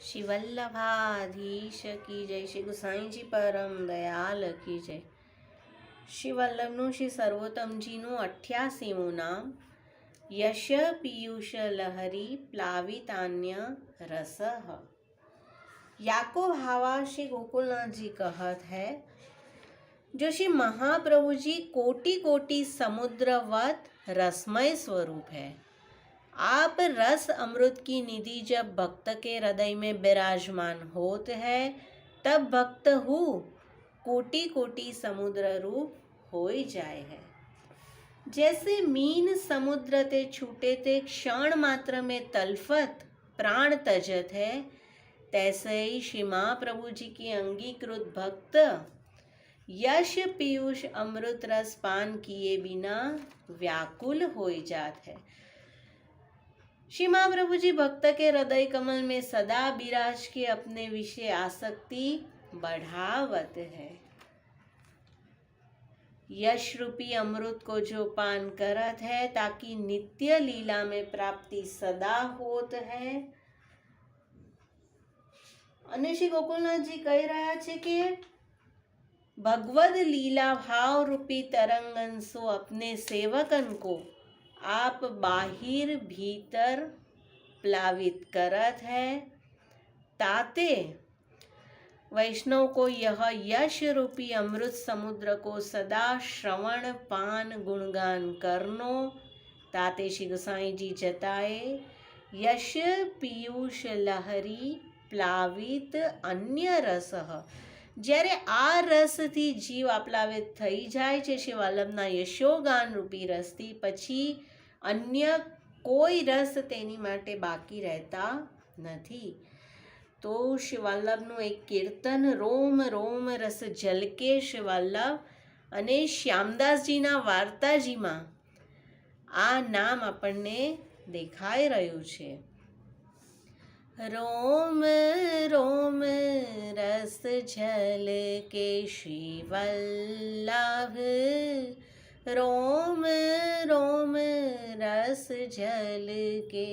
શ્રી વલ્લભાધીશ કી જય શ્રી ગુસાઈજી પરમ દયાલ કી જય શ્રી વલ્લભનું શ્રી સર્વોત્તમજીનું અઠ્યાસીમું નામ यश पीयूष लहरी प्लावितान्य रस याको भावा श्री गोकुलनाथ जी कहत है जो श्री महाप्रभु जी कोटि कोटि समुद्रवत रसमय स्वरूप है आप रस अमृत की निधि जब भक्त के हृदय में विराजमान होत है, तब भक्त हु कोटि कोटि समुद्र रूप हो जाए है। जैसे मीन समुद्र ते छूटे ते क्षण मात्र में तलफत प्राण तजत है, तैसे ही श्री महाप्रभु जी की अंगीकृत भक्त यश पीयूष अमृत रस पान किए बिना व्याकुल हो जात है। श्री महाप्रभु जी भक्त के हृदय कमल में सदा विराज के अपने विषय आसक्ति बढ़ावत है यश रूपी अमृत को जो पान करत है ताकि नित्य लीला में प्राप्ति सदा होत है અને શ્રી ગોકુલનાથજી કહી રહ્યા છે કે भगवद लीला भाव रूपी तरंगन सो अपने सेवकन को आप बाहिर भीतर प्लावित करत है ताते वैष्णव को यह यश रूपी अमृत समुद्र को सदा श्रवण पान गुणगान करनो ताते श्री गोसाई जी जताए यश पीयूष लहरी પ્લાવિત અન્ય રસ જ્યારે આ રસથી જીવ આપ્લાવિત થઈ જાય છે શ્રી વલ્લભના યશોગાન રૂપી રસથી પછી અન્ય કોઈ રસ તેની માટે બાકી રહેતા નથી. તો શિવાલ્લભનું એક કીર્તન, રોમ રોમ રસ જલકે શિવાલ્લભ અને શ્યામદાસજીના વાર્તાજીમાં આ નામ આપણને દેખાઈ રહ્યું છે. રોમ રોમ રસ જલ કે શિવલ્લભ रोम रोम रस जल के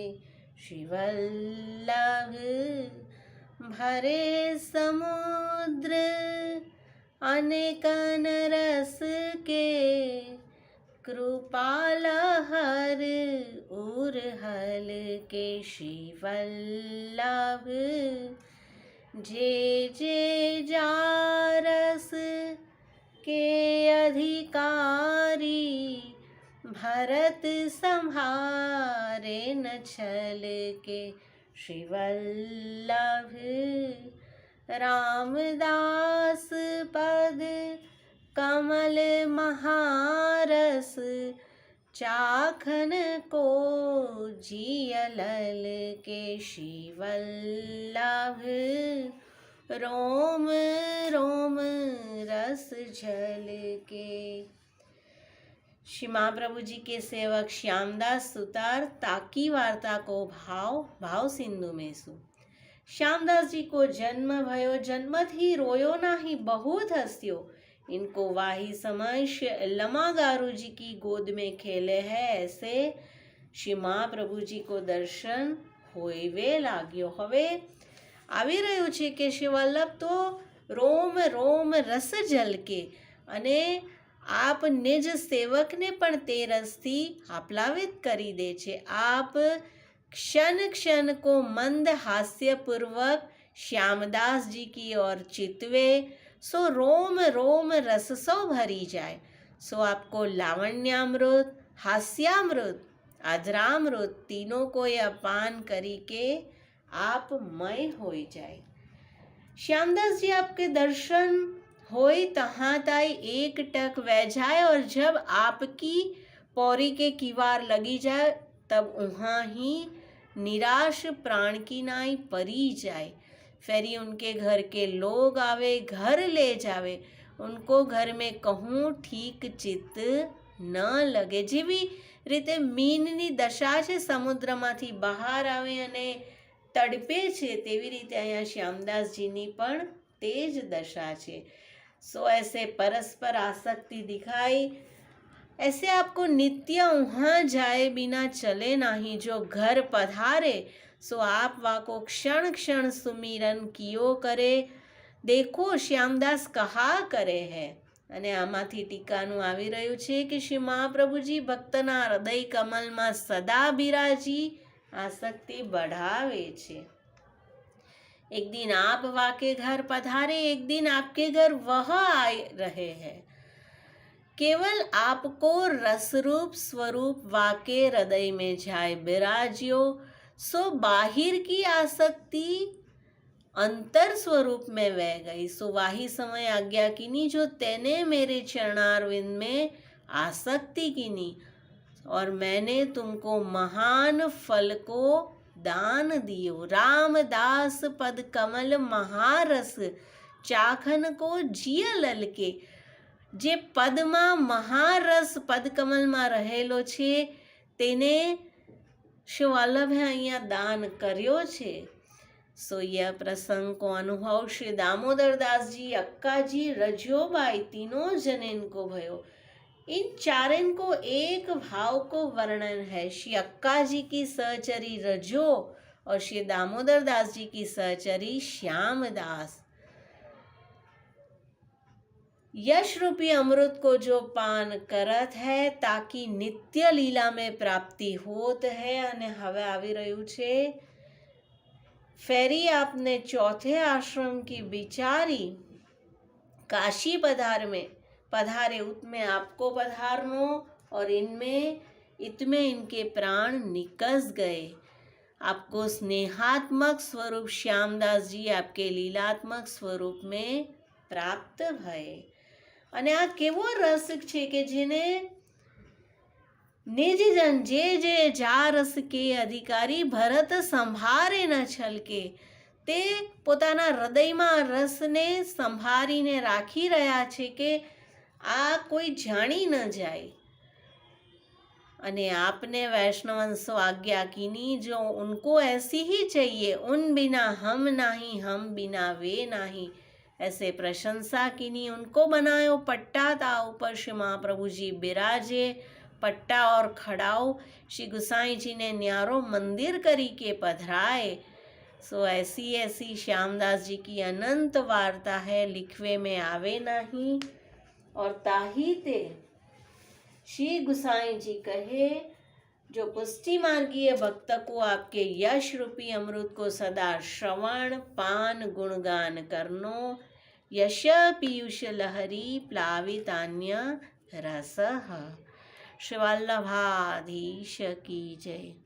श्री वल्लभ भरे समुद्र अनेकन रस के कृपाल हर उर्हल के शिवल्लभ। जे जे जारस के अधिकारी, भरत संहारे न छल के शिवल्लभ रामदास पद कमल महारस, चाखन को जियलल के शिवल्लभ रोम रोम रस झल के श्री प्रभु जी के सेवक श्यामदास सुतार ताकी वार्ता को भाव भाव सिंधु में सु। श्यामदास जी को जन्म भयो, जन्मत ही रोयो ना ही बहुत हस्यो। इनको वाही समय लमा गारू जी की गोद में खेले है ऐसे। श्री प्रभु जी को दर्शन होए वे लागियो। हवे આવી રહ્યું છે કે શિવલ્લભ તો રોમ રોમ રસ ઝલકે અને આપ નિજ સેવકને પણ તે રસથી આપલાવિત કરી દે છે. આપ ક્ષણ ક્ષણ કો મંદ હાસ્યપૂર્વક શ્યામદાસજી કી ઓર ચિતવે, સો રોમ રોમ રસ સો ભરી જાય. સો આપકો લાવણ્યામૃત, હાસ્યામૃત આજરામૃત તીનો કોઈ અપાન કરી કે पान करी के आप मय हो जाए श्यामदास जी आपके दर्शन होए तहाँ ताई एक टक वह जाए और जब आपकी पौरी के किवार लगी जाए तब वहाँ ही निराश प्राण की नाई परी जाए फेरी उनके घर के लोग आवे घर ले जावे उनको घर में कहूँ ઠીક ચિત્ત ન લગે જેવી રીતે મીનની દશા છે સમુદ્રમાંથી બહાર આવે અને તડપે છે તેવી રીતે અહીંયા શ્યામદાસજીની પણ તે જ દશા છે સો એસે પરસ્પર આસક્તિ દિખાઈ ऐसे आपको नित्य वहाँ जाए बिना चले नहीं जो घर पधारे सो आप वाको क्षण क्षण सुमिरन કિયો કરે દેખો શ્યામદાસ કહા કરે હે અને આમાંથી ટીકાનું આવી રહ્યું છે કે શ્રી મહાપ્રભુજી ભક્તના હૃદય કમલમાં સદા બિરાજી આસક્તિ बढ़ावे છે एक दिन आप वाके घर पधारे एक दिन आपके घर वह आए रहे हैं केवल आपको रसरूप स्वरूप वाके हृदय में जाए बिराजियो सो बाहिर की आसक्ति अंतर स्वरूप में वह गई सो वाही समय आज्ञा कीनी जो तेने मेरे चरणारविंद में आसक्ति कीनी और मैंने तुमको महान फल को દાન દિયો રામદાસ પદ કમલ મહારસ ચાખન કો જીય લલકે જે પદમાં મહારસ પદકમલમાં રહેલો છે તેને શ્રી વલ્લભે અહીંયા દાન કર્યો છે સો यह प्रसंग को अनुभव श्री दामोदर दास जी अक्का जी रजोबाई तीनों जन इनको भयो इन चारण को एक भाव को वर्णन है श्री अक्का जी की सहचरी रजो और श्री दामोदर दास जी की सहचरी श्याम दास यश रूपी अमृत को जो पान करत है ताकि नित्य लीला में प्राप्ति होत है અને હવે આવી રહ્યું છે फेरी आपने चौथे आश्रम की बिचारी काशी पधार में पधारे उतमें आपको पधारनो और इनमें इतमें इनके प्राण निकस गए आपको स्नेहात्मक स्वरूप श्यामदास जी आपके લીલાત્મક સ્વરૂપ में પ્રાપ્ત ભય અને આ કેવો રસ છે કે જેને નિજજન જે જે જા રસ કે અધિકારી ભરત સંભારે ન છલકે તે પોતાના હૃદયમાં રસને સંભાળીને રાખી રહ્યા છે કે આ કોઈ જાણી ન જાય અને आपने वैष्णवंशो आज्ञा कीनी जो उनको ऐसी ही चाहिए उन बिना हम नहीं हम बिना वे नहीं ऐसे प्रशंसा कीनी उनको बनायो पट्टा ता ऊपर श्री महाप्रभु जी बिराजे पट्टा और खड़ाओ श्री गुसाई जी ने न्यारो मंदिर करी के पधराए सो ऐसी ऐसी श्यामदास जी की अनंत वार्ता है लिखवे में आवे नहीं और ताही ते श्री गुसाई जी कहे, जो पुष्टि मार्गीय भक्त को आपके यश रूपी अमृत को सदा श्रवण, पान, गुणगान करनो। यश पीयूष लहरी प्लावितान्य रस। शिवल्लभाधीश की जय।